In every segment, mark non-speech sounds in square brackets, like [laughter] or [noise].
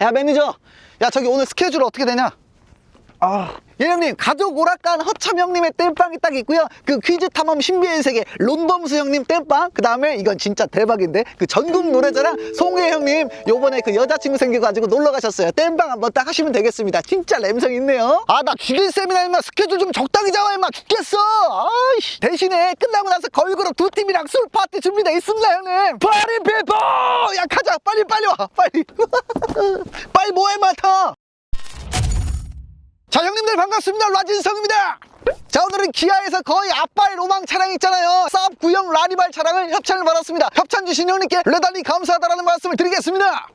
야 매니저. 야 저기 오늘 스케줄 어떻게 되냐? 아, 예 형님 가족 오락관 허참 형님의 땜빵이 딱 있고요. 그 퀴즈 탐험 신비의 세계 론범수 형님 땜빵. 그 다음에 이건 진짜 대박인데 그 전국 노래자랑 송혜 형님 요번에 그 여자친구 생겨가지고 놀러 가셨어요. 땜빵 한번 딱 하시면 되겠습니다. 진짜 램성 있네요. 아 나 죽일 셈이나 임마. 스케줄 좀 적당히 잡아 임마. 죽겠어. 아이씨. 대신에 끝나고 나서 걸그룹 두 팀이랑 술 파티 준비돼 있습니다 형님. 파리 피포 야 가자. 빨리 빨리 와. 빨리. [laughs] 빨리 자 형님들 반갑습니다 라진성입니다. 자 오늘은 기아에서 거의 아빠의 로망 차량 있잖아요. 사업 구형 라리발 차량을 협찬을 받았습니다. 협찬 주신 형님께 레달리 감사하다라는 말씀을 드리겠습니다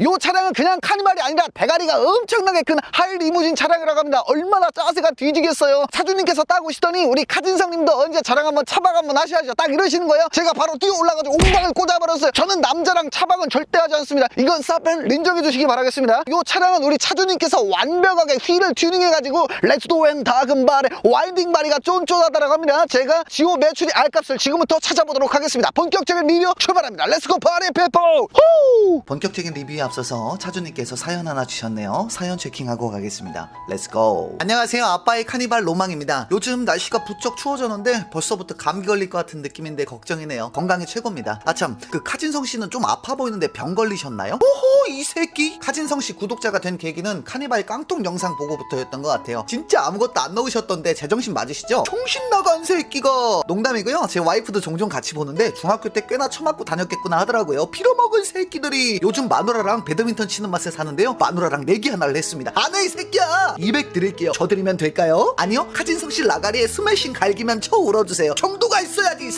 이 차량은 그냥 카니발이 아니라 대가리가 엄청나게 큰 하이 리무진 차량이라고 합니다. 얼마나 짜세가 뒤지겠어요? 사주님께서 딱 오시더니 우리 카진성님도 언제 차량 한번 차박 한번 하셔야죠. 딱 이러시는 거예요. 제가 바로 뛰어 올라가지고 옹방을 꽂아버렸어요. 저는 남자랑 차박은 절대 하지 않습니다. 이건 사펜 인정해 주시기 바라겠습니다. 이 차량은 우리 차주님께서 완벽하게 휠을 튜닝해가지고 렛츠도 웬 다금발에 와인딩 바리가 쫀쫀하다라고 합니다. 제가 지오 매출이 알값을 지금부터 찾아보도록 하겠습니다. 본격적인 리뷰 출발합니다. 렛츠고 파리 페퍼 후! 본격적인 리뷰에 앞서서 차주님께서 사연 하나 주셨네요. 사연 체킹하고 가겠습니다. 렛츠고. 안녕하세요. 아빠의 카니발 로망입니다. 요즘 날씨가 부쩍 추워졌는데 벌써부터 감기 걸릴 것 같은 느낌인데 걱정이네요. 건강이 최고입니다. 아참, 그 카진성 씨는 좀 아파 보이는데 병 걸리셨나요? 오호, 이 새끼. 카진성 씨 구독자가 된 계기는 카니발 깡통 영상 보고부터였던 것 같아요. 진짜 아무것도 안 넣으셨던데 제정신 맞으시죠? 정신 나간 새끼가. 농담이고요. 제 와이프도 종종 같이 보는데 중학교 때 꽤나 처맞고 다녔겠구나 하더라고요. 빌어먹은 새끼들이 요즘 마누라랑 배드민턴 치는 맛에 사는데요. 마누라랑 내기 하나를 했습니다. 안해 이 새끼야. 200 드릴게요. 저 드리면 될까요? 아니요. 카진성 씨 라가리에 스매싱 갈기면 쳐 울어주세요. 정도가 이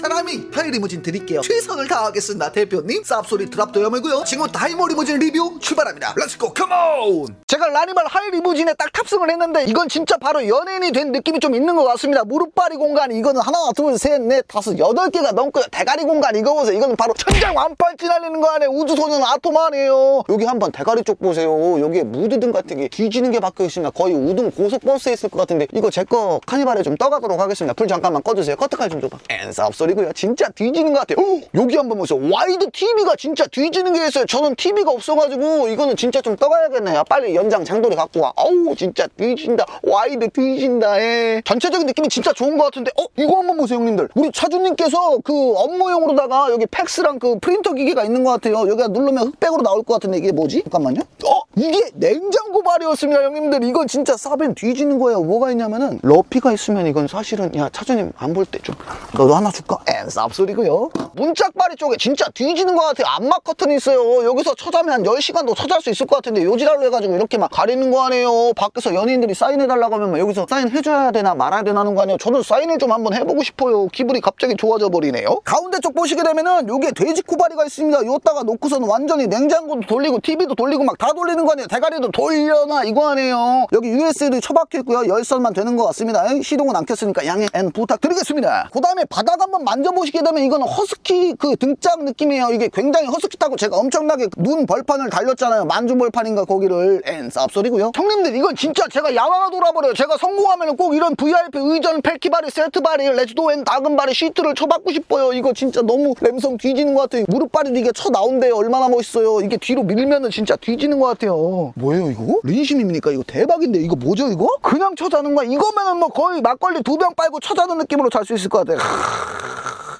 사람이. 하이 리무진 드릴게요. 최선을 다하겠습니다 대표님. 쌉소리 드랍도 여물고요. 지금부터 하이모 리무진 리뷰 출발합니다. 렛츠고 컴온. 제가 라니발 하이 리무진에 딱 탑승을 했는데 이건 진짜 바로 연예인이 된 느낌이 좀 있는 것 같습니다 무릎바리 공간 이거는 하나 둘셋넷 다섯 여덟 개가 넘고요 대가리 공간 이거 보세요 이거는 바로 천장 완팔찌 날리는 거 아니에요 우주소년 아토만이에요 여기 한번 대가리 쪽 보세요 여기에 무드등 같은 게 뒤지는 게 박혀 있습니다 거의 우등 고속버스에 있을 것 같은데 이거 제 거 카니발에 좀 떠가도록 하겠습니다 불 잠깐만 꺼주세요 커트칼 좀 줘봐 엔사업 소리 고요. 진짜 뒤지는 것 같아요. 어, 여기 한번 보세요. 와이드 TV가 진짜 뒤지는 게 있어요. 저는 TV가 없어가지고 이거는 진짜 좀 떠가야겠네요 빨리 연장 장도리 갖고 와. 아우 진짜 뒤진다. 와이드 뒤진다. 예. 전체적인 느낌이 진짜 좋은 것 같은데. 어 이거 한번 보세요 형님들. 우리 차주님께서 그 업무용으로다가 여기 팩스랑 그 프린터 기계가 있는 것 같아요. 여기가 누르면 흑백으로 나올 것 같은데 이게 뭐지? 잠깐만요. 어 이게 냉장고 발이었습니다 형님들. 이건 진짜 싸벤 뒤지는 거예요. 뭐가 있냐면은 러피가 있으면 이건 사실은 야 차주님 안 볼 때 좀 너도 하나 줄까? 엔 쌉소리고요. 문짝발이 쪽에 진짜 뒤지는 것 같아요. 암막 커튼이 있어요. 여기서 쳐자면 한 10시간도 쳐잘 수 있을 것 같은데 요지랄로 해가지고 이렇게 막 가리는 거 아니에요. 밖에서 연예인들이 사인해달라고 하면 막 여기서 사인해줘야 되나 말아야 되나 하는 거 아니에요. 저는 사인을 좀 한번 해보고 싶어요. 기분이 갑자기 좋아져 버리네요. 가운데 쪽 보시게 되면은 요게 돼지 코바리가 있습니다. 요따가 놓고서는 완전히 냉장고도 돌리고 TV도 돌리고 막 다 돌리는 거 아니에요? 대가리도 돌려놔. 이거 아니에요. 여기 USB도 처박혀 있고요. 열선만 되는 것 같습니다. 시동은 안 켰으니까 양해 N 부탁드리겠습니다. 그 다음에 바닥 한번 만져보시게 되면 이거는 허스키 그 등짝 느낌이에요. 이게 굉장히 허스키 타고 제가 엄청나게 눈 벌판을 달렸잖아요. 만주 벌판인가 거기를. N 쌉소리고요. 형님들 이건 진짜 제가 야마가 돌아버려요. 제가 성공하면 꼭 이런 VIP 의전 펠키바리 세트바리 레즈도엔 다금바리 시트를 쳐받고 싶어요. 이거 진짜 너무 램성 뒤지는 것 같아요. 무릎바리도 이게 쳐 나온대요. 얼마나 멋있어요. 이게 뒤로 밀면은 진짜 뒤지는 것 같아요 뭐예요 이거? 린심입니까? 이거 대박인데 이거 뭐죠 이거? 그냥 쳐자는 거야? 이거면은 뭐 거의 막걸리 두 병 빨고 쳐자는 느낌으로 잘 수 있을 것 같아요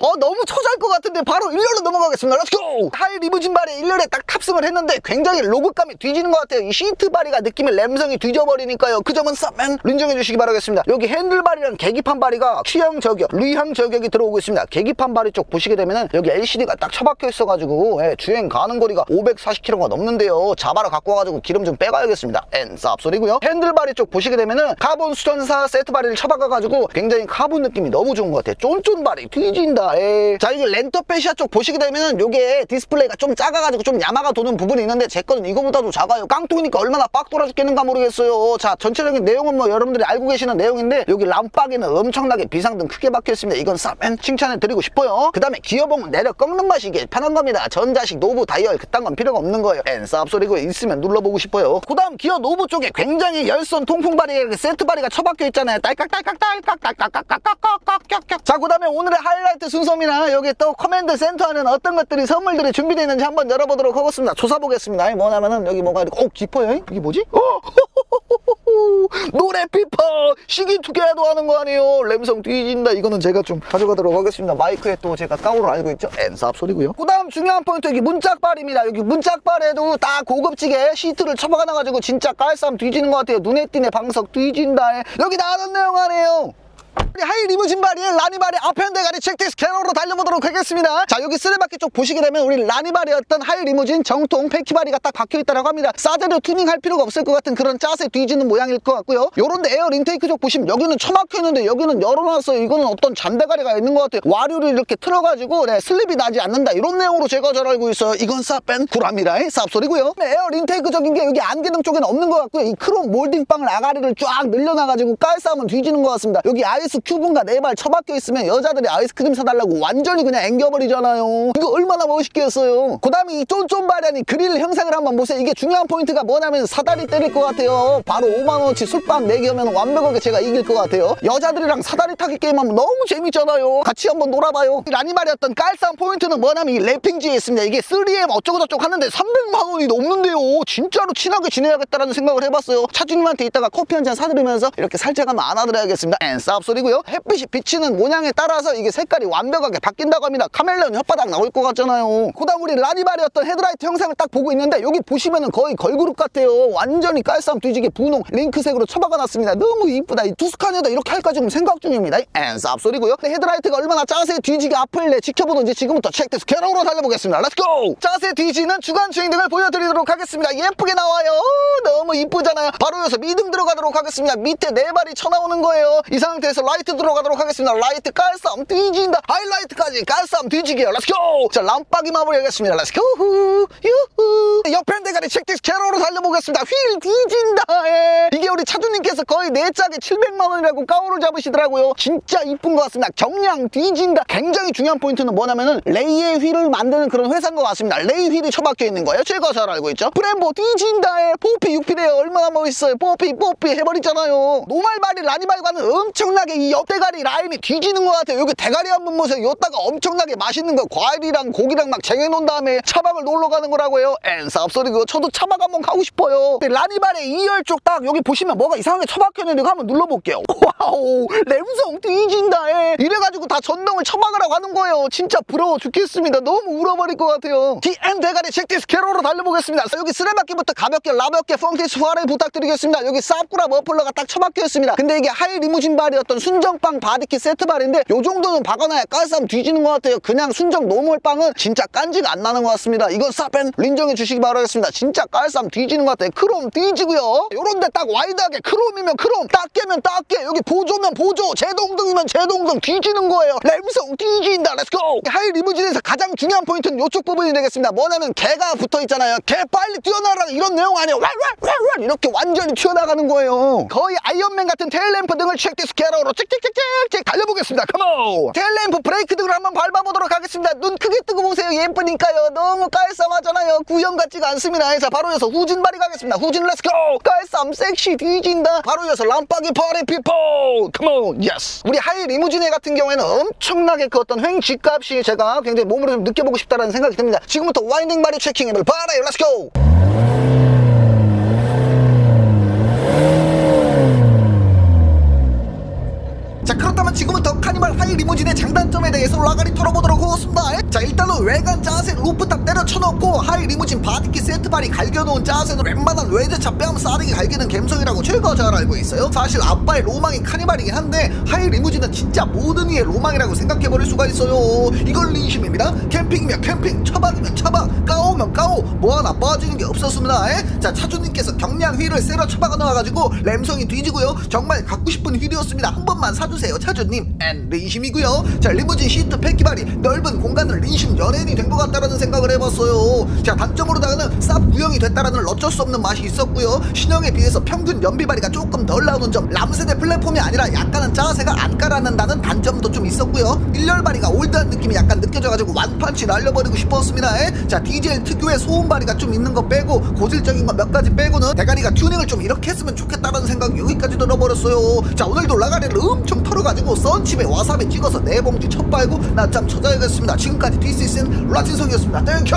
어 너무 처잘 것 같은데 바로 일렬로 넘어가겠습니다. 렛츠고 하이 리무진 바리 일렬에 딱 탑승을 했는데 굉장히 로그감이 뒤지는 것 같아요. 이 시트 바리가 느낌이 램성이 뒤져버리니까요. 그 점은 쌉맨 인정해 주시기 바라겠습니다. 여기 핸들 바리랑 계기판 바리가 취향 저격 루이항 저격이 들어오고 있습니다. 계기판 바리 쪽 보시게 되면은 여기 LCD가 딱 처박혀 있어가지고 예, 주행 가는 거리가 540km가 넘는데요. 자바라 갖고 와가지고 기름 좀 빼가야겠습니다. 엔 쌉 소리고요. 핸들 바리 쪽 보시게 되면은 카본 수전사 세트 바리를 처박아가지고 굉장히 카본 느낌이 너무 좋은 것 같아요. 쫀쫀 바리 뒤진다 에이. 자 여기 렌터 페시아 쪽 보시게 되면은 요게 디스플레이가 좀 작아가지고 좀 야마가 도는 부분이 있는데 제 거는 이거보다도 작아요. 깡통이니까 얼마나 빡 돌아 죽겠는가 모르겠어요. 자 전체적인 내용은 뭐 여러분들이 알고 계시는 내용인데 여기 람빡에는 엄청나게 비상등 크게 박혀 있습니다. 이건 쌉맨 칭찬해 드리고 싶어요. 그 다음에 기어봉은 내려 꺾는 맛이 이게 편한 겁니다. 전자식 노브 다이얼 그딴 건 필요가 없는 거예요. 엔 쌉 소리고 있으면 눌러보고 싶어요. 그 다음 기어 노브 쪽에 굉장히 열선 통풍 바리 세트 바리가 처박혀 있잖아요. 딸깍딸깍딸깍딸깍딸깍딸깍 자, 그 다음에 오늘의 하이라이트 순 서입니다. 여기 또 커맨드 센터에는 어떤 것들이 선물들이 준비되어 있는지 한번 열어보도록 하겠습니다. 조사 보겠습니다. 뭐냐면은 여기 뭐가 이렇게, 어, 깊어요? 이게 뭐지? 어! [laughs] 노래 피퍼 시기 투게도 하는 거 아니에요 램성 뒤진다 이거는 제가 좀 가져가도록 하겠습니다 마이크에 또 제가 까오를 알고 있죠 엔삽 소리고요 그 다음 중요한 포인트 여기 문짝발입니다 여기 문짝발에도 다 고급지게 시트를 쳐박아놔가지고 진짜 깔쌈 뒤지는 것 같아요 눈에 띄네 방석 뒤진다 여기 나오는 내용 아니에요 하이 리무진 바리의 라니바리 앞에 대가리 체크디스 캐로로 달려보도록 하겠습니다. 자 여기 쓰레바퀴 쪽 보시게 되면 우리 라니바리였던 하이 리무진 정통 패키바리가 딱 박혀있다고 합니다. 싸제로 투닝할 필요가 없을 것 같은 그런 짜세 뒤지는 모양일 것 같고요. 요런데 에어 인테이크 쪽 보시면 여기는 처막혀있는데 여기는 열어놨어요. 이거는 어떤 잔대가리가 있는 것 같아요. 와류를 이렇게 틀어가지고 네, 슬립이 나지 않는다. 이런 내용으로 제가 잘 알고 있어요. 이건 쌉뺀 구라입니다 쌉소리고요. 네, 에어 인테이크적인 게 여기 안개등 쪽에는 없는 것 같고요. 이 크롬 몰딩빵을 아가리를 쫙 늘려놔가지고 깔싸움은 뒤지는 것 같습니다. 여기 아이 스 큐브인가 네발 처박혀 있으면 여자들이 아이스크림 사달라고 완전히 그냥 앵겨버리잖아요. 이거 얼마나 멋있게 했어요. 그 다음에 이 쫀쫀바리아니 그릴 형상을 한번 보세요. 이게 중요한 포인트가 뭐냐면 사다리 때릴 것 같아요. 바로 5만원어치 술빵 내기하면 완벽하게 제가 이길 것 같아요. 여자들이랑 사다리 타기 게임하면 너무 재밌잖아요. 같이 한번 놀아봐요. 이 라니 말이었던 깔쌈 포인트는 뭐냐면 이 랩핑지에 있습니다. 이게 3M 어쩌고저쩌고 하는데 300만원이 넘는데요. 진짜로 친하게 지내야겠다라는 생각을 해봤어요. 차주님한테 이따가 커피 한 잔 사드리면서 이렇게 살짝 한번 안아드려야겠습니다. 앤쌉 소리고요. 햇빛이 비치는 모양에 따라서 이게 색깔이 완벽하게 바뀐다고 합니다. 카멜레온 혓바닥 나올 것 같잖아요. 그 다음 우리 라니발이었던 헤드라이트 형상을 딱 보고 있는데 여기 보시면은 거의 걸그룹 같아요. 완전히 깔쌈 뒤지게 분홍 링크색으로 처박아놨습니다. 너무 이쁘다. 이 투스카니어다 이렇게 할까 지금 생각 중입니다. 앤쌉 소리고요. 헤드라이트가 얼마나 짜세 뒤지게 앞을 지켜보는지 지금부터 체크데스 캐롤로 달려보겠습니다. 렛츠고 짜세 뒤지는 주간 주행 등을 보여드리도록 하겠습니다. 예쁘게 나와요. 너무 이쁘잖아요. 바로 이어서 미등 들어가도록 하겠습니다. 밑에 네 발이 쳐나오는 거예요. 이 상태에서 라이트 들어가도록 하겠습니다. 라이트 깔쌈 뒤진다. 하이라이트까지 깔쌈 뒤지게요. 렛츠고 자 람빡이 마무리 하겠습니다. 렛츠고 후 유후. 옆에 대가리 체크데스 캐롤로 달려보겠습니다. 휠 뒤진다. 예. 이게 우리 차주님께서 거의 네 짝에 700만 원이라고 까오를 잡으시더라고요. 진짜 이쁜 것 같습니다. 경량 뒤진다. 굉장히 중요한 포인트는 뭐냐면은 레이의 휠을 만드는 그런 회사인 것 같습니다. 레이 휠이 처박혀 있는 거예요. 제가 잘 알고 있죠? 브렘보 뒤진다에 포피 6피래요. 얼마나 멋있어요. 포피 포피 해버리잖아요. 노말바리 라니발과는 엄청나게 이 옆대가리 라인이 뒤지는 것 같아요. 여기 대가리 한 번 보세요. 여기다가 엄청나게 맛있는 거 과일이랑 고기랑 막 쟁여놓은 다음에 차박을 놀러 가는 거라고요. 엔싸업 소리 그거 저도 차박 한번 가고 싶어요. 라니발의 2열 쪽 딱 여기 보시면 뭐가 이상하게 처박혀있는데 이거 한번 눌러볼게요. [laughs] 와우 램성 뒤진다 에. 이래가지고 다 전동을 처박으라고 하는 거예요. 진짜 부러워 죽겠습니다. 너무 울어버릴 것 같아요. 디엔 대가리 잭디스 캐로로 달려보겠습니다. 여기 쓰레받기부터 가볍게 라볍게 펑티스 후아를 부탁드리겠습니다. 여기 쌉구라 머플러가 딱 처박혀 있습니다. 근데 이게 하이 리무진 발이었던 순정빵 바디킷 세트 발인데 요 정도는 박아놔야 깔쌈 뒤지는 것 같아요. 그냥 순정 노멀 빵은 진짜 깐지가 안 나는 것 같습니다. 이건 쌉펜 린정해 주시기 바라겠습니다. 진짜 깔쌈 뒤지는 것 같아요. 크롬 뒤지고요. 요런데 딱 와이드하게 크롬이면 크롬 딱깨면 딱깨. 여기 보조면 보조 제동등이면 제동등 뒤지는 거예요. 램성 뒤진다. 렛츠고 하이 리무진에서 가장 중요한 포인트는 요쪽 부분이 되겠습니다. 뭐냐면 개가 붙어 있잖아요. 개 빨리 뛰어나라 이런 내용 아니에요. 왈왈왈왈! 이렇게 완전히 튀어나가는 거예요. 거의 아이언맨 같은 테일램프 등을 체크디스 캐러로 찍찍찍찍찍 달려보겠습니다. 컴온 테일램프 브레이크 등을 한번 밟아보도록 하겠습니다. 눈 크게 뜨고 보세요. 예쁘니까요. 너무 깔쌈하잖아요. 구형 같지가 않습니다. 자 바로 이어서 후진발이 가겠습니다. 후진 렛츠고 깔쌈 섹시 뒤진다. 바로 이어서 람빡이 파리 피포! 컴온 예스 우리 하이 리무진에 같은 경우에는 엄청나게 그 어떤 횡 G값이 제가 굉장히 몸으로 좀 느껴보고 싶다는 생각이 듭니다. 지금부터 와인딩 바리 체킹해볼 바라요. 렛츠고 자 그렇다면 지금부터 카니발 하이 리무진의 장단점에 대해서 라가리 털어보도록 하겠습니다 자 일단은 외관 자세 루프 탑 때려 쳐놓고 하이 리무진 바디키 세트발이 갈겨놓은 자세는 웬만한 외제차 뺨 싸르게 갈기는 감성이라고 제가 잘 알고 있어요. 사실 아빠의 로망이 카니발이긴 한데 하이 리무진은 진짜 모든 이의 로망이라고 생각해버릴 수가 있어요. 이걸 진심입니다. 캠핑이면 캠핑 처박이면 처박 까오면 까오 뭐 하나 빠지는 게 없었습니다. 에? 자 차주님께서 경량 휠을 새로 처박아 넣어가지고 램성이 뒤지고요. 정말 갖고 싶은 휠이었습니다. 한 번만 사주세요 차주님. 앤 리심이고요. 자 리무진 시트 패키발이 넓은 인심 연예인이 된 것 같다라는 생각을 해봤어요. 자 단점으로 다가는 쌉 구형이 됐다라는 어쩔 수 없는 맛이 있었고요. 신형에 비해서 평균 연비 발이가 조금 덜 나오는 점, 람세대 플랫폼이 아니라 약간은 짜세가 안 깔아낸다는 단점도 좀 있었고요. 1열 발이가 올드한 느낌이 약간 느껴져가지고 완판치 날려버리고 싶었습니다. 에? 자 디젤 특유의 소음 발이가 좀 있는 거 빼고 고질적인 거 몇 가지 빼고는 대가리가 튜닝을 좀 이렇게 했으면 좋겠다라는 생각 여기까지 들어버렸어요. 자 오늘도 라가리를 엄청 털어가지고 썬칩에 와사비 찍어서 네 봉지 첫 빨고 낮잠 쳐자야겠습니다. 지금까지 디스 이슨 라틴성이었습니다. 땡큐!